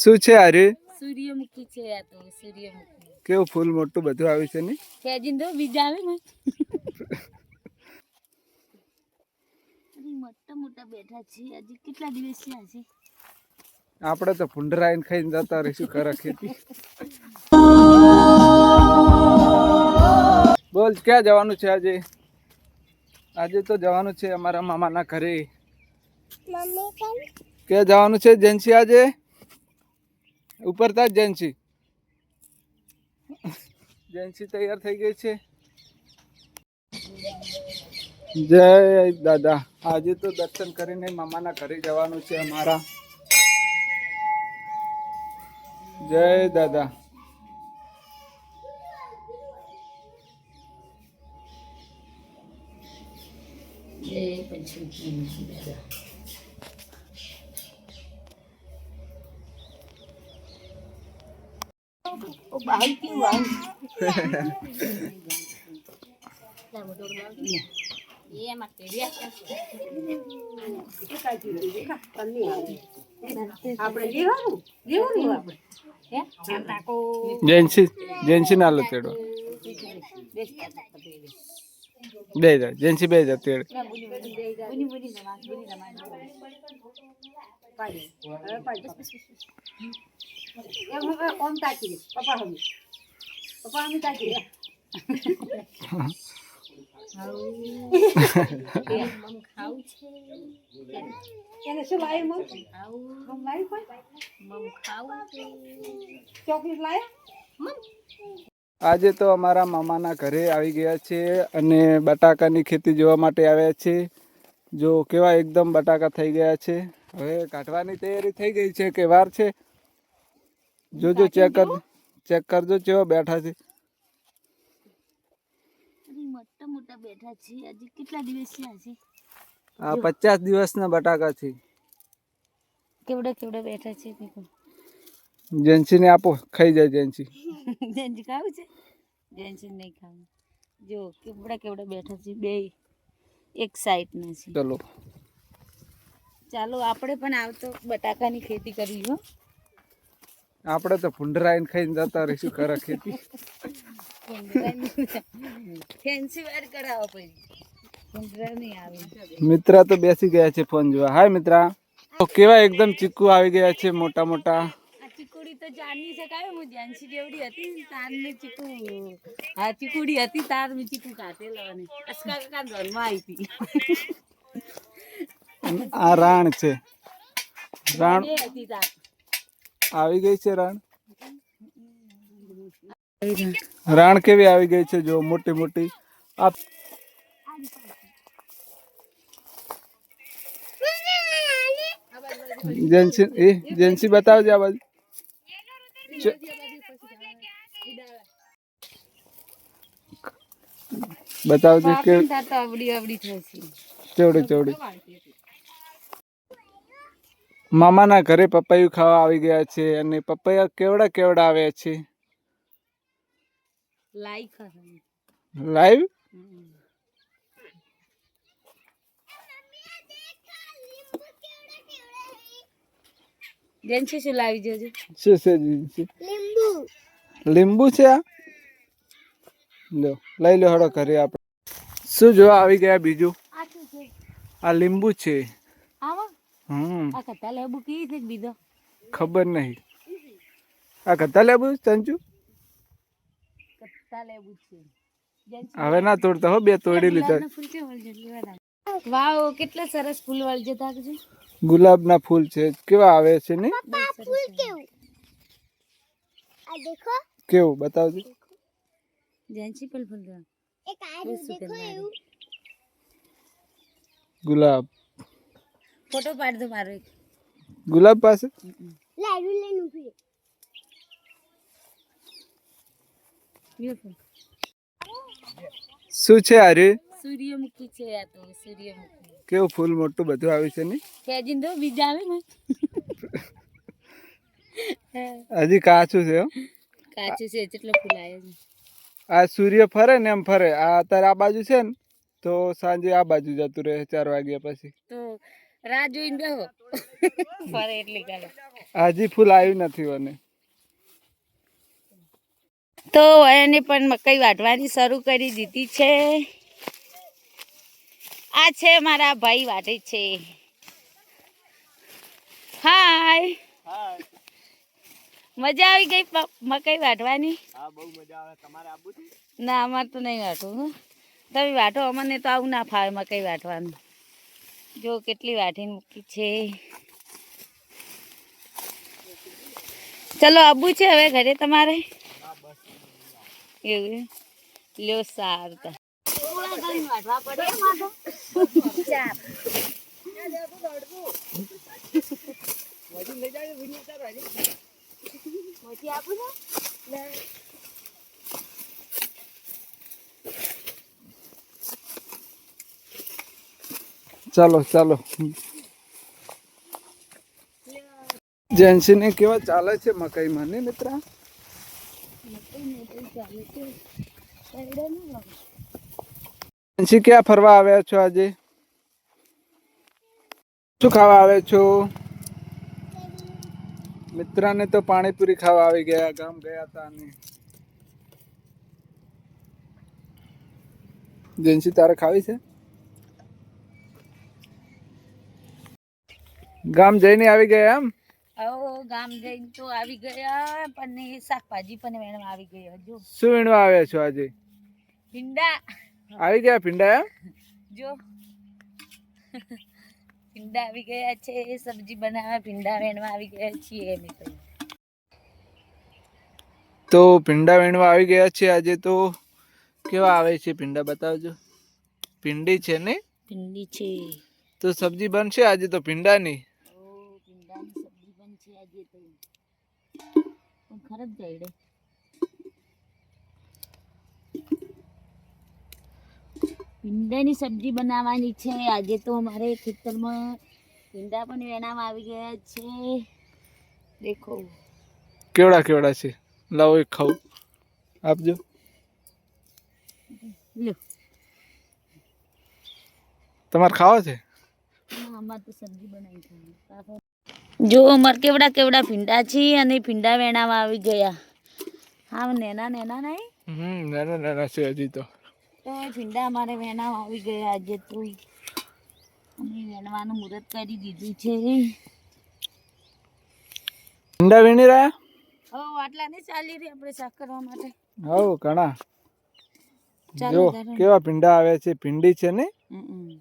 શું છે આરે સૂર્યમુખી છે આ તો સૂર્યમુખી. કેવું ફૂલ મોટું બધું આવ્યું છે ને? ખેજીને તો બીજા આવે ને. મોટા મોટા બેઠા છે આજે કેટલા દિવસ છે? આજે આપણે તો ભૂંડરાઈને ખાઈને જતા રહીશું ખરા ખેતી. બોલ ક્યાં જવાનું છે આજે? આજે તો જવાનું છે અમારા મામાના ઘરે. ક્યાં જવાનું છે જેન્સી આજે? ઉપર તા જેન્સી જેન્સી તૈયાર થઈ ગઈ છે. જય દાદા. આજે તો દર્શન કરીને મામાના ઘરે જવાનું છે અમારા. જય દાદા. જય પછી દાદા ઓ બાઈ કેવું આવ્યું એ એમાં કેળિયા આપણે લેવાનું લેવાનું આપણે હે ટાકો જેન્સી જેન્સી ના લો તેડો. બે હજાર જેન્સી બે હજાર તેડ. આજે તો અમારા મામાના ઘરે આવી ગયા છે અને બટાકાની ખેતી જોવા માટે આવ્યા છે. જો કેવા એકદમ બટાકા થઈ ગયા છે. હવે કાઢવાની તૈયારી થઈ ગઈ છે કે વાર છે. જોજો ચેક કર ચેક કરજો કેવા બેઠા છે. મોટા મોટા બેઠા છે. હજી કેટલા દિવસ છે? હજી આ પચાસ દિવસના બટાકા છે. કેવડા કેવડા બેઠા છે જેન્સી જેન્સીને આપો ખાઈ જાય જેન્સી જેન્સી ખાવું છે? જેન્સી નહીં ખાવું. જો કેવડા કેવડા બેઠા છે બે. એક સાઈડ ના છે. ચલો. ચાલો આપણે પણ આવતો બટાકાની ખેતી કરવી હો. આપણે તો ભૂંડરાઈને ખાઈને જતા રહીશું કરે ખેતી. મિત્રા તો બેસી ગયા છે ફોન જોવા. હાય મિત્રા. તો કેવા એકદમ ચીકુ આવી ગયા છે મોટા મોટા. આ ચીકુડી તો જાની છે કાય હું જાનસી જેવડી હતી તાર ને ચીકુ. હા ચીકુડી હતી તાર મેં ચીકુ કાઢેલો અને અસકા કાકા ઘરમાં આવી હતી. આ રાણ છે. રાણ હતી તાર. આવી ગઈ છે રાણ? રાણ કેવી આવી ગઈ છે જો મોટી મોટી? આ જેન્સી એ જેન્સી બતાવજે આ બાજુ. ચ- બતાવજે કે પાકીને તાર મામાના ઘરે પપૈયું ખાવા આવી ગયા છે અને પપૈયા કેવડા કેવડા આવ્યા છે? લાઈવ જેન્સી શું લાવી જજો શું છે જીન્સી? લીંબુ. છે આ? લો લઈ લો હડો ઘરે આપણે. શું જોવા આવી ગયા બીજું? આ લીંબુ છે. હમ. આ કથા લેબુ કી છે બીજો? ખબર નહીં. આ કથા લેબુ ચંચુ? કથા લેબુ છે. જેન્સી હવે ના તોડતા હો બે તોડી લીધા. ગુલાબના ફૂલ કેવા વળજે? લેવા વાવ કેટલા સરસ ફૂલ વળજે તાક છે ગુલાબના ફૂલ છે. કેવા આવે છે ને? કેવું? બતાવજો. જેન્સી પણ ફૂલ દો. ગુલાબ. ફોટો પાડ દો મારો એક. ગુલાબ પાસે? બ્યુટીફુલ શું છે આરે સૂર્યમુખી છે આ તો સૂર્યમુખી. કેવું ફૂલ મોટું બધું આવ્યું છે ને? ખેજીને તો બીજા આવે ને. હજી કાચું છે હો. કાચું છે જેટલો ફૂલ આવ્યો છે. આ સૂર્ય ફરે ને એમ ફરે. આ અત્યારે આ બાજુ છે ને તો સાંજે આ બાજુ જતું રહે ચાર વાગ્યા પછી. તો રાહ જોઈને બેહો. ફરે એટલી કરે હજી ફૂલ આવ્યું નથી મને. તો એને પણ મકાઈ વાટવાની શરૂ કરી દીધી છે. આ છે મારા ભાઈ વાટે છે. હાય. મજા આવી ગઈ મકાઈ વાટવાની ના અમારે તો નહીં વાટવું તમે વાટો અમને તો આવું ના ફાવે મકાઈ વાટવાનું જો કેટલી વાટીને મૂકી છે. ચલો આબુ છે હવે ઘરે તમારે? એવું? લ્યો સારું તો. ચાલો ચાલો. જેન્સીને કેવા ચાલે છે મકાઈમાં, ને મિત્ર? જેન્સી ક્યાં ફરવા આવ્યા છો આજે? શું ખાવા આવ્યા છો? મિત્રને તો પાણીપુરી ખાવા આવી ગયા, ગામ ગયા હતા ને. જેન્સી તારે ખાવી છે? ગામ જઈને આવી ગયા એમ? આવો ગામ જઈને તો આવી ગયા પણ એ શાકભાજી પણ વેણવા આવી ગયા જો શું વેણવા આવ્યા છો આજે? ભીંડા. આવી ગયા ભીંડા એમ? જો. ભીંડા આવી ગયા છે સબ્જી બનાવવા ભીંડા વેણવા આવી ગયા છીએ અમે તો. તો ભીંડા વેણવા આવી ગયા છે આજે તો. કેવા આવે છે ભીંડા બતાવજો. ભીંડી છે ને? ભીંડી છે. તો સબ્જી બનશે આજે તો ઓ ભીંડાની સબ્જી પણ છે આજે તો પણ ખરજ જાય ભીંડાની સબ્જી બનાવવાની છે. આજે તો અમારે ખેતરમાં ભીંડા પણ વેણામાં આવી ગયા છે. દેખો. કેવડા કેવડા છે? લાવો એક ખાવ આપજો. લ્યો. તમારે ખાવા છે? અમારે તો સબ્જી બનાવી ખાવાની. જો અમારે કેવડા કેવડા ભીંડા છે અને ભીંડા વેણામાં આવી ગયા. હા નેના નેના નહીં? હમ નેના નેના છે હજી તો. ભીંડા અમારે વેણામાં આવી ગયા આજે તો. અમે વેણવાનું મુહૂર્ત કરી દીધું છે. ભીંડા વીણી રહ્યા? હો આટલા ને ચાલી રહી આપણે શાક કરવા માટે. હો ઘણા. જો કેવા ભીંડા આવે છે ભીંડી છે ને? હમ.